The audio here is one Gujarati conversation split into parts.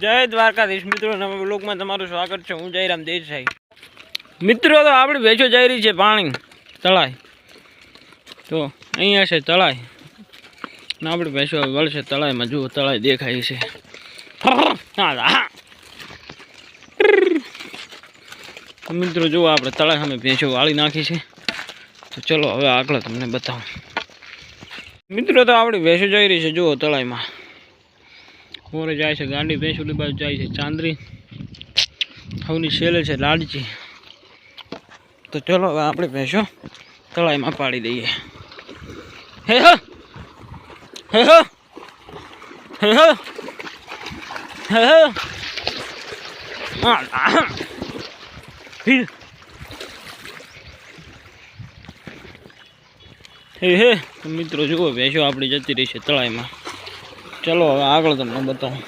જય દ્વારકાધીશ. મિત્રો, નવા બ્લોગમાં તમારું સ્વાગત છે. હું જયરામ દેસાઈ. મિત્રો, તો આપણે વેચો જઈ રહી છે પાણી, તળાય. તો અહીંયા છે તળાય. ને આપણે ભેંસો વળશે તળાયમાં. જુઓ, તળાય દેખાય છે. મિત્રો, જુઓ, આપણે તળાય સામે ભેંસો વાળી નાખી છે. તો ચલો, હવે આગળ તમને બતાવું. મિત્રો, તો આપણે ભેંસો જઈ રહી છે. જુઓ તળાઈમાં મોરે જાય છે, ગાંડી ભેંસુલી બાજુ જાય છે, ચાંદરી. હવની શેલે છે લાડજી તો ચલો હવે આપણે ભેંસો તળાઈમાં પાડી દઈએ. હા હે! હે મિત્રો જુઓ, ભેંસો આપણી જતી રહી છે તળાઈમાં. ચલો, હવે આગળ તમને બતાવું.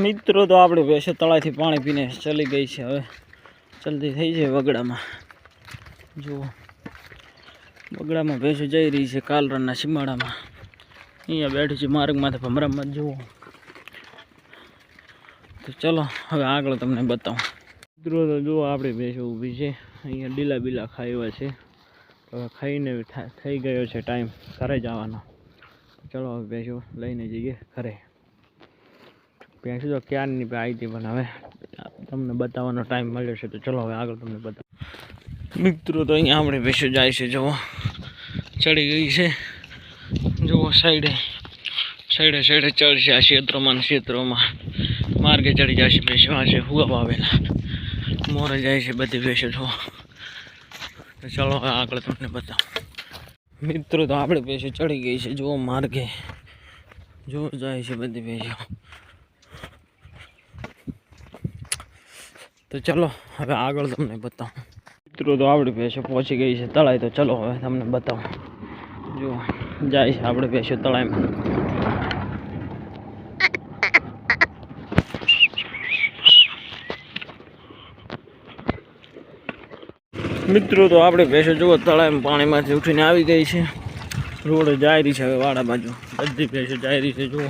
મિત્રો તો આપણે ભેંસો તળાઈથી પાણી પીને ચલી ગઈ છે હવે. જલ્દી થઈ છે વગડામાં. જુઓ. વગડામાં ભેંસો જઈ રહી છે કાલરાના સીમાડામાં અહીંયા બેઠી છે માર્ગમાંથી ભમરામાં, જુઓ. તો ચલો, હવે આગળ તમને બતાવું. મિત્રો તો જુઓ, આપણી ભેંસો ઊભી છે. અહીંયા ડીલા બીલા ખાવા છે. હવે ખાઈને થઈ ગયો છે ટાઈમ, ઘરે જવાનો. ચલો ભેંસો લઈને જઈએ ઘરે. ભેંસો તો ક્યારની આવી હતી પણ હવે તમને બતાવવાનો ટાઈમ મળ્યો છે તો ચલો હવે આગળ તમને બતાવો મિત્રો તો અહીંયા આપણે ભેંસો જાય છે, જુઓ. ચડી ગઈ છે. જુઓ સાઈડે. સાઈડે સાઈડે ચડશે આ ક્ષેત્રોમાં ક્ષેત્રોમાં. માર્ગે ચડી જશે ભેંસો. આ છે હુવા વાવેલા મોરે જાય છે બધી ભેંસો, જુઓ. ચલો આગળ તમને બતાવો. મિત્રો, તો આપણે ભેંસો ચડી ગઈ છે. જુઓ માર્ગે. જો જાય છે બધી ભેંસો તો ચલો, હવે આગળ તમને બતાવું. મિત્રો, તો આપણે ભેંસો પહોંચી ગઈ છે તળાઈ. તો ચલો, હવે તમને બતાવું. જો જાય છે આપણે ભેંસો તળાઈમાં. મિત્રો, તો આપણે ભેંસો જુઓ તળાવ પાણીમાંથી ઉઠીને આવી ગઈ છે. રોડ જાય રહી છે હવે વાડા બાજુ. બધી ભેંસો જાય રહી છે, જુઓ.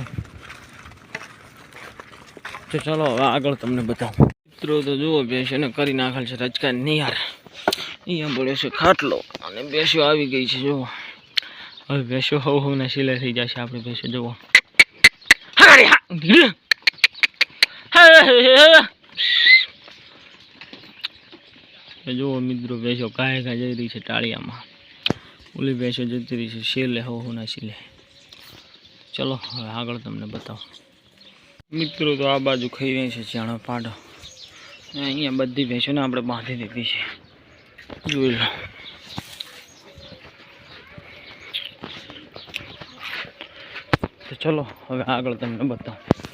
તો ચાલો હવે આગળ તમને બતાવું. મિત્રો, તો જુઓ ભેંસોને કરી નાખેલ છે રચકા નિહાર. અહીંયા પડ્યો છે ખાટલો. અને ભેંસો આવી ગઈ છે, જુઓ. હવે ભેંસો હવ હવને ને સિલે થઈ જશે આપણે ભેંસો, જુઓ. હા. તો જુઓ મિત્રો, ભેંસો કાંઈ કાંઈ જઈ રહી છે ટાળિયામાં. ઓલી ભેંસો જતી રહી છે શીલે, હો, હું, ના શીલે. ચલો, હવે આગળ તમને બતાવો. મિત્રો, તો આ બાજુ ખાઈ રહી છે ચાણો પાડો. અહીંયા બધી ભેંસોને આપણે બાંધી દીધી છે. જોઈ લો. તો ચલો, હવે આગળ તમને બતાવો.